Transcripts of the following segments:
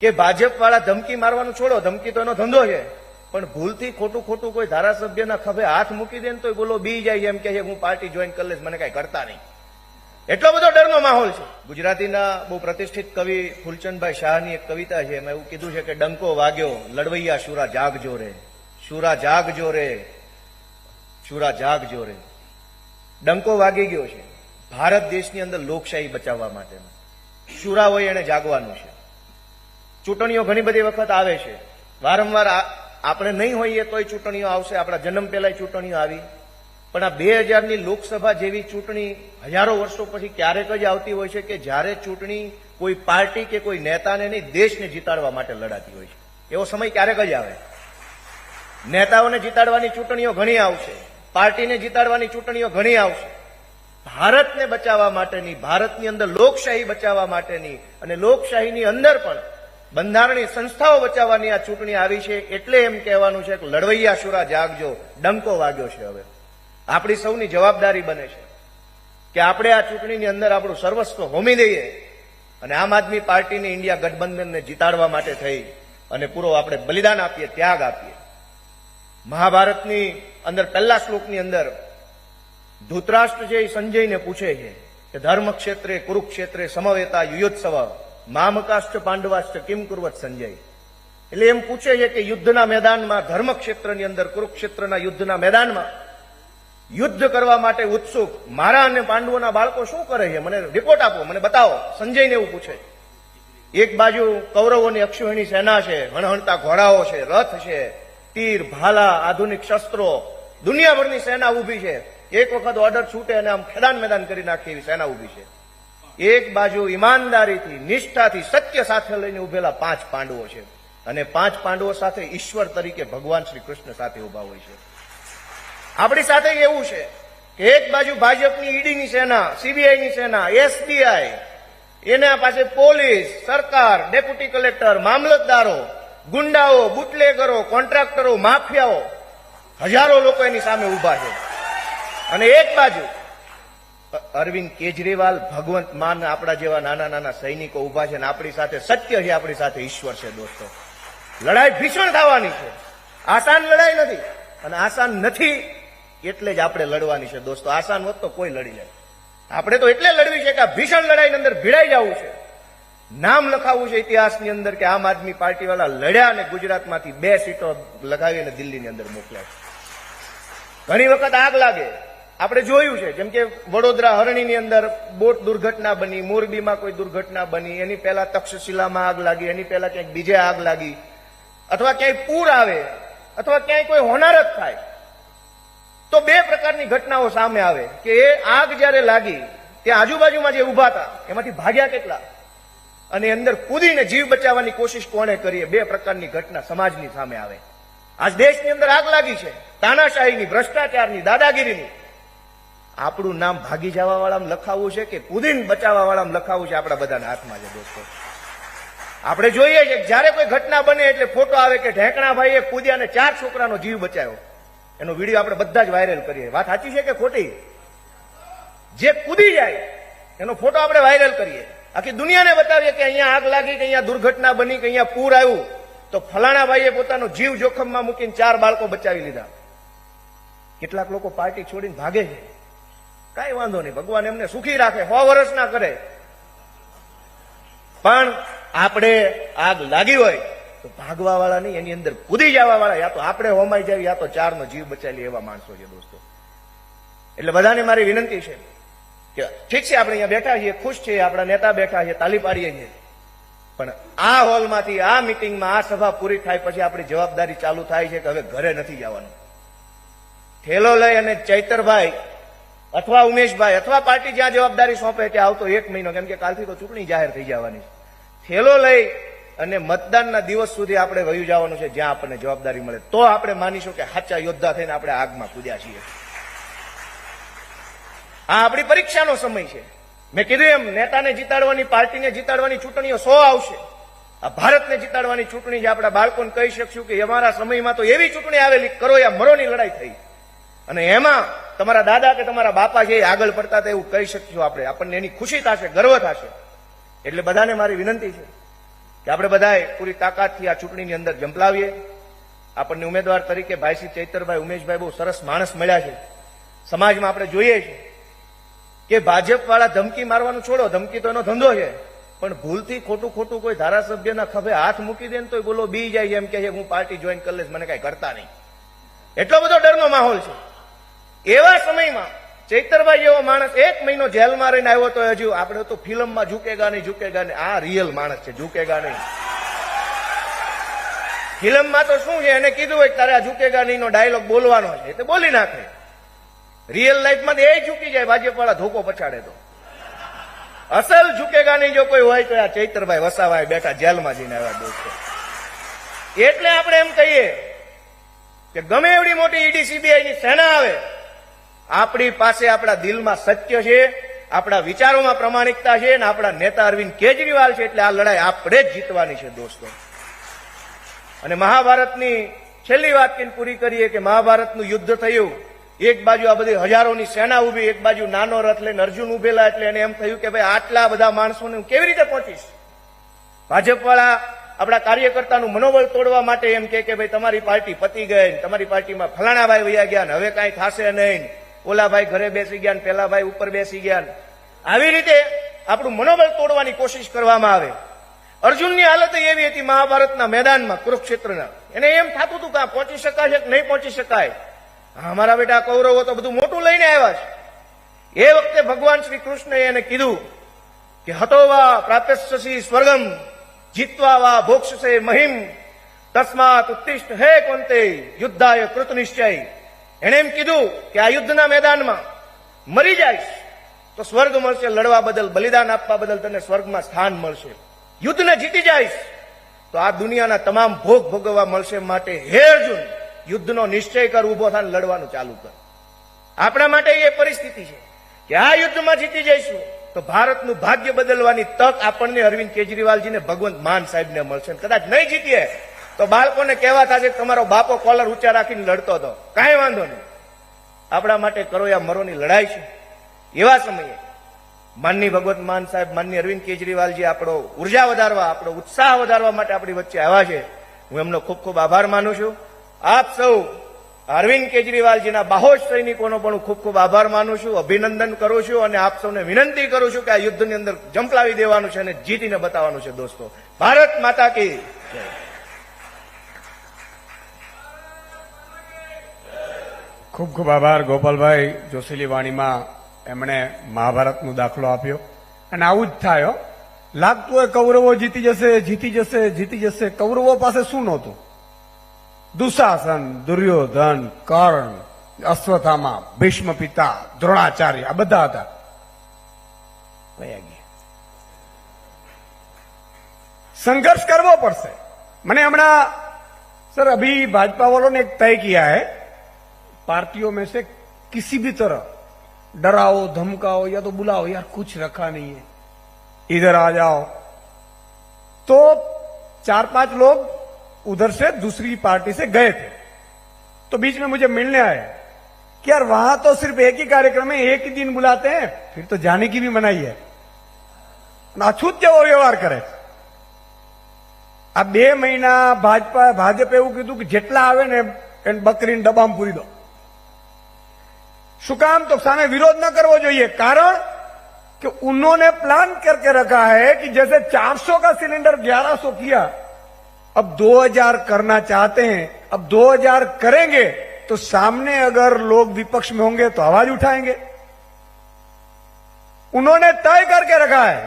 કે ભાજપ વાળા ધમકી મારવાનું છોડો, ધમકી તો એનો ધંધો છે. પણ ભૂલથી ખોટું ખોટું કોઈ ધારાસભ્યના ખભે હાથ મૂકી દે ને તો બોલો, બી જાય એમ કે હું પાર્ટી જોઈન કરી લઈશ, મને કઈ કરતા નહીં. એટલો બધો ડરનો માહોલ છે. ગુજરાતીના બહુ પ્રતિષ્ઠિત કવિ ફૂલચંદભાઈ શાહની એક કવિતા છે, એમાં એવું કીધું છે કે ડંકો વાગ્યો, લડવૈયા શુરા જાગજો રે, શુરા જાગજો રે, શુરા જાગજો રે. ડંકો વાગી ગયો છે. ભારત દેશની અંદર લોકશાહી બચાવવા માટેનો. શુરા હોય એને જાગવાનું છે. ચૂંટણીઓ ઘણી બધી વખત આવે છે. વારંવાર આપણે નહીં હોઈએ તોય ચૂંટણીઓ આવશે. આપણા જન્મ પહેલાંય ચૂંટણીઓ આવી. પણ આ બે હજારની લોકસભા જેવી ચૂંટણી હજારો વર્ષો પછી ક્યારેક જ આવતી હોય છે કે જ્યારે ચૂંટણી કોઈ પાર્ટી કે કોઈ નેતાને નહીં, દેશને જીતાડવા માટે લડાતી હોય છે. એવો સમય ક્યારેક જ આવે. નેતાઓને જીતાડવાની ચૂંટણીઓ ઘણી આવશે. પાર્ટીને જીતાડવાની ચૂંટણીઓ ઘણી આવશે. ભારતને બચાવવા માટેની, ભારતની અંદર લોકશાહી બચાવવા માટેની અને લોકશાહીની અંદર પણ બંધારણીય સંસ્થાઓ બચાવવાની આ ચૂંટણી આવી છે એટલે એમ કહેવાનું છે કે લડવૈયા શુરા જાગજો, ડંકો વાગ્યો છે હવે. આપણી સૌની જવાબદારી બને છે કે આપણે આ ચૂંટણીની અંદર આપણું સર્વસ્વ હોમી દઈએ અને આમ આદમી પાર્ટીને ઇન્ડિયા ગઠબંધનને જીતાડવા માટે થઈ અને પૂરો આપણે બલિદાન આપીએ, ત્યાગ આપીએ. મહાભારતની અંદર પહેલા શ્લોકની અંદર ધૃતરાષ્ટ્ર એ સંજયને પૂછે છે કે ધર્મ ક્ષેત્રે કુરુક્ષેત્રે સમવેતા યુયોત્સવ મામકાષ્ટ પાંડવાષ્ટ કિમ કુર્વત સંજય? એટલે એમ પૂછે છે કે યુદ્ધના મેદાનમાં ધર્મ ક્ષેત્રની અંદર, કુરુક્ષેત્રના યુદ્ધના મેદાનમાં યુદ્ધ કરવા માટે ઉત્સુક મારા અને પાંડવોના બાળકો શું કરે છે? મને રિપોર્ટ આપો, મને બતાવો. સંજયને એવું પૂછે. એક બાજુ કૌરવોની અક્ષુહિણી સેના છે, હણહણતા ઘોડાઓ છે, રથ છે, તીર, ભાલા, આધુનિક શસ્ત્રો. દુનિયાભરની સેના ઊભી છે. એક વખત ઓર્ડર છૂટે અને આમ ખેદાન મેદાન કરી નાખે એવી સેના ઊભી છે. એક બાજુ ઈમાનદારીથી, નિષ્ઠાથી, સત્ય સાથે લઈને ઉભેલા પાંચ પાંડવો છે. અને પાંચ પાંડવો સાથે ઈશ્વર તરીકે ભગવાન શ્રી કૃષ્ણ સાથે ઊભા હોય છે. આપણી સાથે એવું છે કે એક બાજુ ભાજપની ઈડીની સેના, સીબીઆઈની સેના, એસબીઆઈ, એના પાસે પોલીસ, સરકાર, ડેપ્યુટી કલેક્ટર, મામલતદારો, ગુંડાઓ, બુટલેગરો, કોન્ટ્રાક્ટરો, માફિયાઓ, હજારો લોકો એની સામે ઊભા છે. અને એક બાજુ અરવિંદ કેજરીવાલ ભગવંત માન આપણા જેવા નાના નાના સૈનિકો ઊભા છે આપણી સાથે સત્ય છે, આપણી સાથે ઈશ્વર છે, દોસ્તો. લડાઈ ભીષણ થવાની છે. આસાન લડાઈ નથી. અને આસાન નથી એટલે જ આપણે લડવાની છે, દોસ્તો. આસાન હોત તો કોઈ લડી જાય આપણે તો એટલે લડવી છે કે આ ભીષણ લડાઈની અંદર ભીડાઈ જવું છે. નામ લખાવવું છે ઇતિહાસની અંદર કે આમ આદમી પાર્ટી વાળા લડ્યા અને ગુજરાતમાંથી બે સીટો લગાવીને દિલ્હીની અંદર મોકલ્યા ઘણી વખત આગ લાગે. આપણે જોયું છે, જેમ કે વડોદરા હરણીની અંદર બોટ દુર્ઘટના બની, મોરબીમાં કોઈ દુર્ઘટના બની, એની પહેલા તક્ષશિલામાં આગ લાગી, એની પહેલા ક્યાંક બીજે આગ લાગી, અથવા ક્યાંય પૂર આવે, અથવા ક્યાંય કોઈ હોનારત થાય, તો બે પ્રકારની ઘટનાઓ સામે આવે કે એ આગ જ્યારે લાગી, ત્યાં આજુબાજુમાં જે ઊભા હતા, એમાંથી ભાગ્યા કેટલા? અને અંદર કૂદીને જીવ બચાવવાની કોશિશ કોણે કરીએ બે પ્રકારની ઘટના સમાજની સામે આવે. આજ દેશની અંદર આગ લાગી છે, તાનાશાહીની, ભ્રષ્ટાચારની, દાદાગીરીની. આપણું નામ ભાગી જવા વાળામાં લખાવવું છે કે કુદીન બચાવવા વાળામાં લખાવવું છે આપણા બધાના હાથમાં છે દોસ્તો. આપણે જોઈએ છે જ્યારે કોઈ ઘટના બને એટલે ફોટો આવે કે ઢેંકણાભાઈએ કૂદ્યાને ચાર છોકરાનો જીવ બચાવ્યો. એનો વીડિયો આપણે બધા જ વાયરલ કરીએ વાત સાચી છે કે ખોટી? જે કૂદી જાય, એનો ફોટો આપણે વાયરલ કરીએ. આખી દુનિયાને બતાવીએ કે અહીંયા આગ લાગી, કે અહીંયા દુર્ઘટના બની, કે અહીંયા પૂર આવ્યું. તો ફલાણા ભાઈએ પોતાનો જીવ જોખમમાં મૂકીને ચાર બાળકો બચાવી લીધા. કેટલાક લોકો પાર્ટી છોડીને ભાગે છે. કાંઈ વાંધો નહીં. ભગવાન એમને સુખી રાખે સો વર્ષ ના કરે. પણ આપણે આગ લાગી હોય, તો ભાગવા વાળા નહીં એની અંદર કૂદી જવા વાળા યા તો આપણે હોમાઈ જાય યા તો ચારનો જીવ બચાવી એવા માણસો છે દોસ્તો. એટલે બધાને મારી વિનંતી છે કે ઠીક છે, આપણે અહીંયા બેઠા છીએ, ખુશ છીએ, આપણા નેતા બેઠા છે, તાલી પાડીએ છીએ. પણ આ હોલમાંથી, આ મિટિંગમાં, આ સભા પૂરી થાય પછી આપણી જવાબદારી ચાલુ થાય છે કે હવે ઘરે નથી જવાનું. ઠેલો લઈ અને ચૈતરભાઈ અથવા ઉમેશભાઈ, અથવા પાર્ટી જ્યાં જવાબદારી સોંપે કે આવતો એક મહિનો, કેમ કે કાલથી તો ચૂંટણી જાહેર થઈ જવાની ઠેલો લઈ અને મતદાનના દિવસ સુધી આપણે વયું જવાનું છે, જ્યાં આપણને જવાબદારી મળે. તો આપણે માનીશું કે સાચા યોદ્ધા થઈને આપણે આગમાં કૂદ્યા છીએ. આ આપણી પરીક્ષાનો સમય છે. મેં કીધું એમ, નેતાને જીતાડવાની, પાર્ટીને જીતાડવાની ચૂંટણીઓ સો આવશે. આ ભારતને જીતાડવાની ચૂંટણી જે આપણા બાળકોને કહી શકશું કે અમારા સમયમાં તો એવી ચૂંટણી આવેલી, કરો યા મરોની લડાઈ થઈ. અને એમાં તમારા દાદા કે તમારા બાપા છે આગળ પડતા હતા એવું કહી શકશું આપણે. આપણને એની ખુશી થશે, ગર્વ થશે. એટલે બધાને મારી વિનંતી છે કે આપણે બધાએ પૂરી તાકાતથી આ ચૂંટણીની અંદર જંપલાવીએ આપણને ઉમેદવાર તરીકે ભાઈશ્રી ચૈતરભાઈ, ઉમેશભાઈ બહુ સરસ માણસ મળ્યા છે. સમાજમાં આપણે જોઈએ છીએ કે ભાજપવાળા ધમકી મારવાનું છોડો, ધમકી તો એનો ધંધો છે. પણ ભૂલથી ખોટું ખોટું કોઈ ધારાસભ્યના ખભે હાથ મૂકી દે ને તો બોલો, બી જાય એમ કે હું પાર્ટી જોઈન કરી લઈશ, મને કાંઈ કરતા નહીં. એટલો બધો ડરનો માહોલ છે. એવા સમયમાં ચૈતરભાઈ એવો માણસ એક મહિનો જેલમાં રહીને આવ્યો તો હજુ આપણે તો ફિલ્મમાં ઝૂકેગા નહીં ઝૂકેગા નહીં. આ રિયલ માણસ છે, ઝૂકેગા નહીં. ફિલ્મમાં તો શું છે, એને કીધું હોય તારે આ ઝૂકેગા નહીં નો ડાયલોગ બોલવાનો છે. તે બોલી નાખે. રિયલ લાઈફમાં એ ઝૂકી જાય ભાજપવાળા ધોકો પછાડે તો. અસલ ઝૂકેગા નહીં જો કોઈ હોય તો આ ચૈતરભાઈ વસાવાય બેઠા જેલમાં જઈને આવ્યા દોસ્તો. એટલે આપણે એમ કહીએ કે ગમે એવડી મોટી ઈડી સીબીઆઈની સેના આવે આપણી પાસે આપણા દિલમાં સત્ય છે, આપણા વિચારોમાં પ્રમાણિકતા છે અને આપણા નેતા અરવિંદ કેજરીવાલ છે એટલે આ લડાઈ આપણે જ જીતવાની છે દોસ્તો. અને મહાભારતની છેલ્લી વાત કહીને પૂરી કરીએ કે મહાભારતનું યુદ્ધ થયું. એક બાજુ આ બધી હજારોની સેના ઊભી એક બાજુ નાનો રથ લઈને અર્જુન ઉભેલા એટલે એને એમ થયું કે ભાઈ આટલા બધા માણસોને હું કેવી રીતે પહોંચીશ? ભાજપવાળા આપણા કાર્યકર્તાનું મનોબળ તોડવા માટે એમ કે ભાઈ તમારી પાર્ટી પતી ગઈ તમારી પાર્ટીમાં ફલાણાભાઈ વયા ગયા હવે કાંઈ થશે નહીં. ઓલા ભાઈ ઘરે બેસી ગયા પેલા ભાઈ ઉપર બેસી ગયા આવી રીતે આપણું મનોબળ તોડવાની કોશિશ કરવામાં આવે. અર્જુનની હાલત એવી હતી મહાભારતના મેદાનમાં, કુરુક્ષેત્રના. એને એમ થતું હતું કે પહોંચી શકાય કે નહીં પહોંચી શકાય. અમારા બેટા કૌરવો તો બધું મોટું લઈને આવ્યા છે. એ વખતે ભગવાન શ્રી કૃષ્ણએ એને કીધું કે, હતો વા પ્રાપ્યસી સ્વર્ગમ, જીતવા વા ભોક્ષસે મહિમ, તસ્માત ઉત્તિષ્ઠ હે કોંતે યુદ્ધાય કૃત નિશ્ચય. એણે એમ કીધું કે આ યુદ્ધના મેદાનમાં મરી જાઈશ, તો સ્વર્ગ મળશે, લડવા બદલ, બલિદાન આપવા બદલ તને સ્વર્ગમાં સ્થાન મળશે. યુદ્ધને જીતી જાઈશ, તો આ દુનિયાના તમામ ભોગ ભોગવવા મળશે માટે હે અર્જુન, યુદ્ધનો નિશ્ચય કર ઊભો થાય લડવાનું ચાલુ કર. આપણા માટે એ પરિસ્થિતિ છે કે આ યુદ્ધમાં જીતી જઈશું, તો ભારતનું ભાગ્ય બદલવાની તક આપણને અરવિંદ કેજરીવાલજીને ભગવંત માન સાહેબને મળશે કદાચ નહીં જીતીએ તો બાળકોને કહેવા થશે તમારો બાપો કોલર ઊંચા રાખીને લડતો હતો. કાંઈ વાંધો નહીં. આપણા માટે કરો યા મરોની લડાઈ છે. એવા સમયે માનની ભગવત માન સાહેબ, માનની અરવિંદ કેજરીવાલજી આપણો ઊર્જા વધારવા, આપણો ઉત્સાહ વધારવા માટે આપણી વચ્ચે આવ્યા છે. હું એમનો ખૂબ ખૂબ આભાર માનું છું. આપ સૌ અરવિંદ કેજરીવાલજીના બાહોશ સૈનિકોનો પણ ખૂબ ખૂબ આભાર માનું છું, અભિનંદન કરું છું અને આપ સૌને વિનંતી કરું છું કે આ યુદ્ધની અંદર જંપલાવી દેવાનું છે અને જીતીને બતાવવાનું છે દોસ્તો. ભારત માતા કી જય. ખૂબ ખૂબ આભાર ગોપાલભાઈ જોશીલી વાણીમાં એમણે મહાભારતનો દાખલો આપ્યો. અને આવું જ થાય લાગતું હોય કૌરવો જીતી જશે જીતી જશે જીતી જશે. કૌરવો પાસે શું નહોતું? દુશાસન, દુર્યોધન, કર્ણ, અશ્વથામા ભીષ્મ પિતા દ્રોણાચાર્ય, આ બધા હતા. સંઘર્ષ કરવો પડશે. મને હમણાં સર, અભી ભાજપા વાળો એક તય કિયા હે. पार्टियों में से किसी भी तरह डराओ धमकाओ या तो बुलाओ यार कुछ रखा नहीं है इधर आ जाओ तो चार पांच लोग उधर से दूसरी पार्टी से गए थे तो बीच में मुझे मिलने आए कि यार वहां तो सिर्फ एक ही कार्यक्रम है एक ही दिन बुलाते हैं फिर तो जाने की भी मनाही है અછૂત જેવો વ્યવહાર કરે છે આ બે મહિના ભાજપા ભાજપે એવું કીધું કે જેટલા આવે ને એને બકરીને ડબ્બામાં પૂરી દો શું કામ તો સામે વિરોધ ન કરવો જોઈએ કારણ कि उन्होंने प्लान करके रखा है कि जैसे 400 का सिलेंडर 1100 किया अब 2000 करना चाहते हैं अब 2000 करेंगे तो सामने अगर लोग विपक्ष में होंगे तो आवाज उठाएंगे उन्होंने तय करके रखा है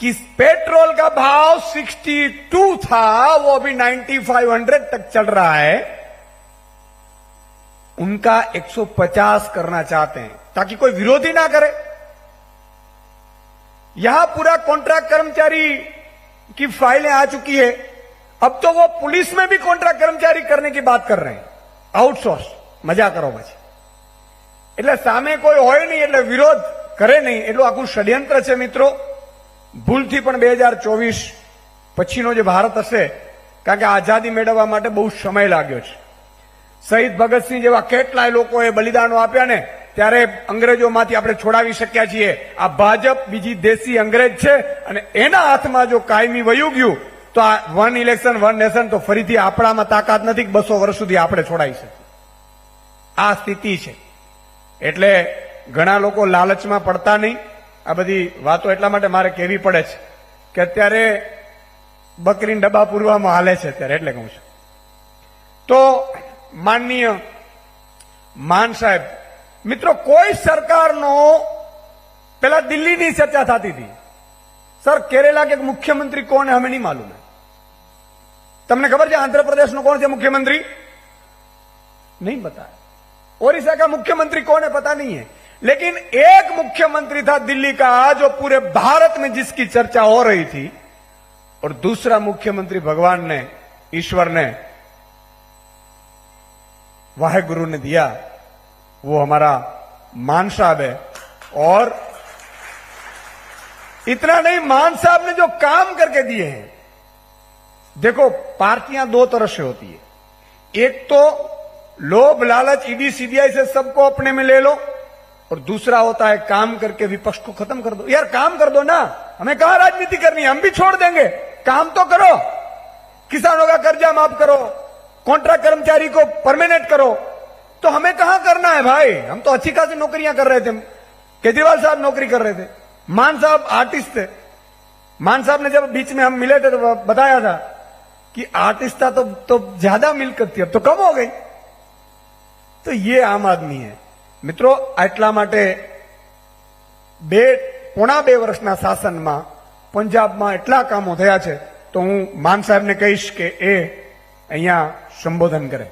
कि पेट्रोल का भाव 62 था वो अभी 9500 तक चल रहा है उनका 150 करना चाहते हैं ताकि कोई विरोधी ना करे यहां पूरा कॉन्ट्रैक्ट कर्मचारी की फाइलें आ चुकी है अब तो वो पुलिस में भी कॉन्ट्रैक्ट कर्मचारी करने की बात कर रहे हैं આઉટસોર્સ મજા કરો પછી એટલે સામે કોઈ હોય નહીં એટલે વિરોધ કરે નહીં એટલું આખું ષડયંત્ર છે મિત્રો ભૂલથી પણ બે હજાર ચોવીસ પછીનો જે ભારત હશે કારણ કે આઝાદી મેળવવા માટે બહુ સમય લાગ્યો છે શહીદ ભગતસિંહ જેવા કેટલાય લોકોએ બલિદાનો આપ્યા ને, ત્યારે અંગ્રેજોમાંથી આપણે છોડાવી શક્યા છીએ. આ ભાજપ બીજી દેશી અંગ્રેજ છે અને એના હાથમાં જો કાયમી વયું ગયું, તો આ વન ઇલેક્શન, વન નેશન તો ફરીથી આપણામાં તાકાત નથી બસો વર્ષ સુધી આપણે છોડાઈ શકીએ. આ સ્થિતિ છે. એટલે ઘણા લોકો લાલચમાં પડતા નહીં. આ બધી વાતો એટલા માટે મારે કહેવી પડે છે કે અત્યારે બકરીને ડબ્બા પૂરવામાં હાલે છે અત્યારે, એટલે કહું છું. તો माननीय मान साहेब मित्रों कोई सरकार नो पहला दिल्ली नहीं चर्चा था थी, थी सर केरला के मुख्यमंत्री कौन है हमें नहीं मालूम है तमने खबर है आंध्र प्रदेश में कौन से मुख्यमंत्री नहीं पता ओरिशा का मुख्यमंत्री कौन है पता नहीं है लेकिन एक मुख्यमंत्री था दिल्ली का आज जो पूरे भारत में जिसकी चर्चा हो रही थी और दूसरा मुख्यमंत्री भगवान ने ईश्वर ने वाहे गुरु ने दिया, वो हमारा मान साहब है। और इतना नहीं, मान साहब ने जो काम करके दिए हैं। देखो, पार्टियाँ दो तरह से होती है। एक तो लोभ, लालच, ईडी, सीबीआई से सबको अपने में ले लो, और दूसरा होता है काम करके विपक्ष को खत्म कर दो। यार, काम कर दो ना। हमें कहा राजनीति करनी है? हम भी छोड़ देंगे। काम तो करो। किसानों का कर्जा माफ़ करो। कॉन्ट्रैक्ट कर्मचारी को परमानेंट करो तो हमें कहां करना है भाई हम तो अच्छी खासी नौकरियां कर रहे थे केजरीवाल साहब नौकरी कर रहे थे मान साहब आर्टिस्ट थे मान साहब ने जब बीच में हम मिले थे तो बताया था कि आर्टिस्ट था तो तो ज्यादा मिलकत थी अब तो कम हो गई તો ये આમ આદમી હે મિત્રો આટલા માટે બે પોણા બે વર્ષના શાસનમાં પંજાબમાં એટલા કામો થયા છે તો હું માન સાહેબને કહીશ કે એ અહીંયા સંબોધન કરે.